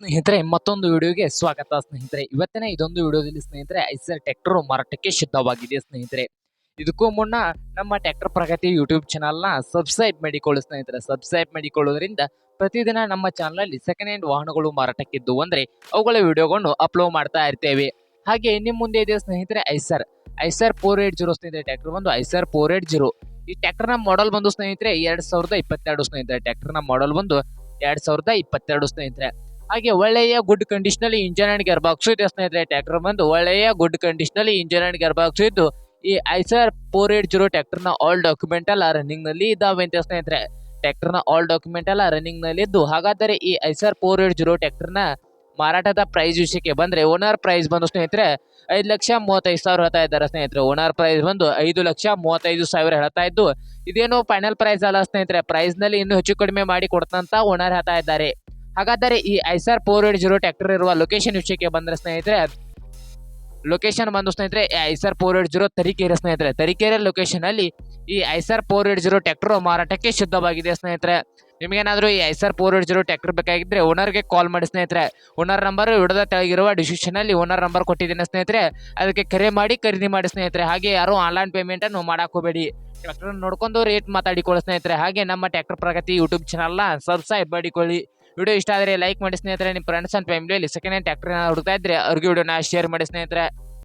ಸ್ನೇಹಿತರೆ, ಮತ್ತೊಂದು ವಿಡಿಯೋಗೆ ಸ್ವಾಗತ ಸ್ನೇಹಿತರೆ. ಇವತ್ತಿನ ಇದೊಂದು ವಿಡಿಯೋದಲ್ಲಿ ಸ್ನೇಹಿತರೆ ಐಸರ್ ಟ್ರ್ಯಾಕ್ಟರ್ ಮಾರಾಟಕ್ಕೆ ಸಿದ್ಧವಾಗಿದೆ ಸ್ನೇಹಿತರೆ. ಇದಕ್ಕೂ ಮುನ್ನ ನಮ್ಮ ಟ್ರ್ಯಾಕ್ಟರ್ ಪ್ರಗತಿ ಯೂಟ್ಯೂಬ್ ಚಾನಲ್ನ ಸಬ್ಸ್ಕ್ರೈಬ್ ಮಾಡಿಕೊಳ್ಳಿ ಸ್ನೇಹಿತರೆ. ಸಬ್ಸ್ಕ್ರೈಬ್ ಮಾಡಿಕೊಳ್ಳೋದ್ರಿಂದ ಪ್ರತಿದಿನ ನಮ್ಮ ಚಾನಲಲ್ಲಿ ಸೆಕೆಂಡ್ ಹ್ಯಾಂಡ್ ವಾಹನಗಳು ಮಾರಾಟಕ್ಕಿದ್ದು ಅಂದ್ರೆ ಅವುಗಳ ವಿಡಿಯೋಗಳನ್ನು ಅಪ್ಲೋಡ್ ಮಾಡ್ತಾ ಇರ್ತೇವೆ. ಹಾಗೆ ನಿಮ್ಮ ಮುಂದೆ ಇದೆ ಸ್ನೇಹಿತರೆ Eicher Eicher four eight zero ಸ್ನೇಹಿತರೆ, ಟ್ರ್ಯಾಕ್ಟರ್ ಬಂದು ಐಸರ್ ಫೋರ್ ಏಟ್ ಜೀರೋ ಈ ಟ್ರ್ಯಾಕ್ಟರ್ನ ಮಾಡಲ್ ಬಂದು ಸ್ನೇಹಿತರೆ, ಎರಡು ಸಾವಿರದ ಇಪ್ಪತ್ತೆರಡು ಸ್ನೇಹಿತರೆ. ಟ್ರ್ಯಾಕ್ಟರ್ನ ಮಾಡೆಲ್ ಬಂದು ಎರಡ್ ಸಾವಿರದ ಇಪ್ಪತ್ತೆರಡು ಸ್ನೇಹಿತರೆ. ಹಾಗೆ ಒಳ್ಳೆಯ ಗುಡ್ ಕಂಡೀಷನ್ ಅಲ್ಲಿ ಇಂಜನ್ ಅಂಡ್ ಗೇರ್ ಬಾಕ್ಸ್ ಇದೆ ಸ್ನೇಹಿತರೆ ಟ್ರ್ಯಾಕ್ಟರ್ ಬಂದು ಒಳ್ಳೆಯ ಗುಡ್ ಕಂಡೀಷನ್ ಅಲ್ಲಿ ಇಂಜನ್ ಅಂಡ್ ಗೇರ್ ಬಾಕ್ಸ್ ಇದ್ದು ಈ ಐಸರ್ ಫೋರ್ ಏಟ್ ಜೀರೋ ಟ್ರ್ಯಾಕ್ಟರ್ನ ಆಲ್ ಡಾಕ್ಯುಮೆಂಟ್ ಎಲ್ಲ ರನ್ನಿಂಗ್ನಲ್ಲಿ ಇದಾವೆ ಅಂತ ಸ್ನೇಹಿತರೆ. ಟ್ರ್ಯಾಕ್ಟರ್ನ ಆಲ್ ಡಾಕ್ಯುಮೆಂಟ್ ಎಲ್ಲ ರನ್ನಿಂಗ್ನಲ್ಲಿ ಇದ್ದು, ಹಾಗಾದರೆ ಈ ಐಸರ್ ಫೋರ್ ಏಟ್ ಜೀರೋ ಟ್ರ್ಯಾಕ್ಟರ್ನ ಮಾರಾಟದ ಪ್ರೈಸ್ ವಿಷಯಕ್ಕೆ ಬಂದ್ರೆ ಓನರ್ ಪ್ರೈಸ್ ಬಂದು ಸ್ನೇಹಿತರೆ, ಐದು ಲಕ್ಷ ಮೂವತ್ತೈದು ಸಾವಿರ ಹೇಳ್ತಾ ಇದ್ದಾರೆ ಸ್ನೇಹಿತರೆ. ಓನರ್ ಪ್ರೈಸ್ ಬಂದು ಐದು ಲಕ್ಷ ಮೂವತ್ತೈದು ಸಾವಿರ ಹೇಳ್ತಾ ಇದ್ದು, ಇದೇನು ಫೈನಲ್ ಪ್ರೈಸ್ ಅಲ್ಲ ಸ್ನೇಹಿತರೆ. ಪ್ರೈಸ್ನಲ್ಲಿ ಇನ್ನೂ ಹೆಚ್ಚು ಕಡಿಮೆ ಮಾಡಿ ಕೊಡ್ತಂತ ಓನರ್ ಹೇಳ್ತಾ ಇದ್ದಾರೆ. ಹಾಗಾದರೆ ಈ Eicher four eight zero tractor ಇರುವ ಲೊಕೇಶನ್ ವಿಷಯಕ್ಕೆ ಬಂದರೆ ಸ್ನೇಹಿತರೆ ಲೊಕೇಶನ್ ಬಂದು ಸ್ನೇಹಿತರೆ Eicher four eight zero Tarikere ಸ್ನೇಹಿತರೆ. ತರೀಕೆರೆ ಲೊಕೇಶನ್ ಅಲ್ಲಿ ಈ Eicher four eight zero tractor ಮಾರಾಟಕ್ಕೆ ಶುದ್ಧವಾಗಿದೆ ಸ್ನೇಹಿತರೆ. ನಿಮಗೇನಾದರೂ ಈ Eicher four eight zero tractor ಬೇಕಾಗಿದ್ದರೆ ಓನರ್ಗೆ ಕಾಲ್ ಮಾಡಿ ಸ್ನೇಹಿತರೆ. ಓನರ್ ನಂಬರ್ ವಿಡದ ತೆಳಗಿರುವ ಡಿಸ್ಕ್ರಿಪ್ಷನ್ ಅಲ್ಲಿ ಓನರ್ ನಂಬರ್ ಕೊಟ್ಟಿದ್ದೇನೆ ಸ್ನೇಹಿತರೆ. ಅದಕ್ಕೆ ಕರೆ ಮಾಡಿ ಖರೀದಿ ಮಾಡಿ ಸ್ನೇಹಿತರೆ. ಹಾಗೆ ಯಾರು ಆನ್ಲೈನ್ ಪೇಮೆಂಟ್ ಅನ್ನು ಮಾಡಕ್ ಹೋಗಬೇಡಿ. ಟ್ರ್ಯಾಕ್ಟರ್ ನೋಡ್ಕೊಂಡು ರೇಟ್ ಮಾತಾಡಿಕೊಳ್ಳಿ ಸ್ನೇಹಿತರೆ. ಹಾಗೆ ನಮ್ಮ ಟ್ರ್ಯಾಕ್ಟರ್ ಪ್ರಗತಿ ಯೂಟ್ಯೂಬ್ ಚಾನಲ್ನ ಸಬ್ಸ್ಕ್ರೈಬ್ ಮಾಡಿಕೊಳ್ಳಿ. ವಿಡಿಯೋ ಇಷ್ಟ ಆದರೆ ಲೈಕ್ ಮಾಡಿ ಸ್ನೇಹಿತರೆ ನಿಮ್ಮ ಫ್ರೆಂಡ್ಸ್ ಅಂಡ್ ಫ್ಯಾಮಿಲಿಯಲ್ಲಿ ಸೆಕೆಂಡ್ ಹ್ಯಾಂಡ್ ಟ್ರ್ಯಾಕ್ಟರ್ ಹುಡುಕ್ತಾ ಇದ್ರೆ ಅವ್ರಿಗೆ ವಿಡಿಯೋನ ಶೇರ್ ಮಾಡಿ ಸ್ನೇಹಿತರೆ.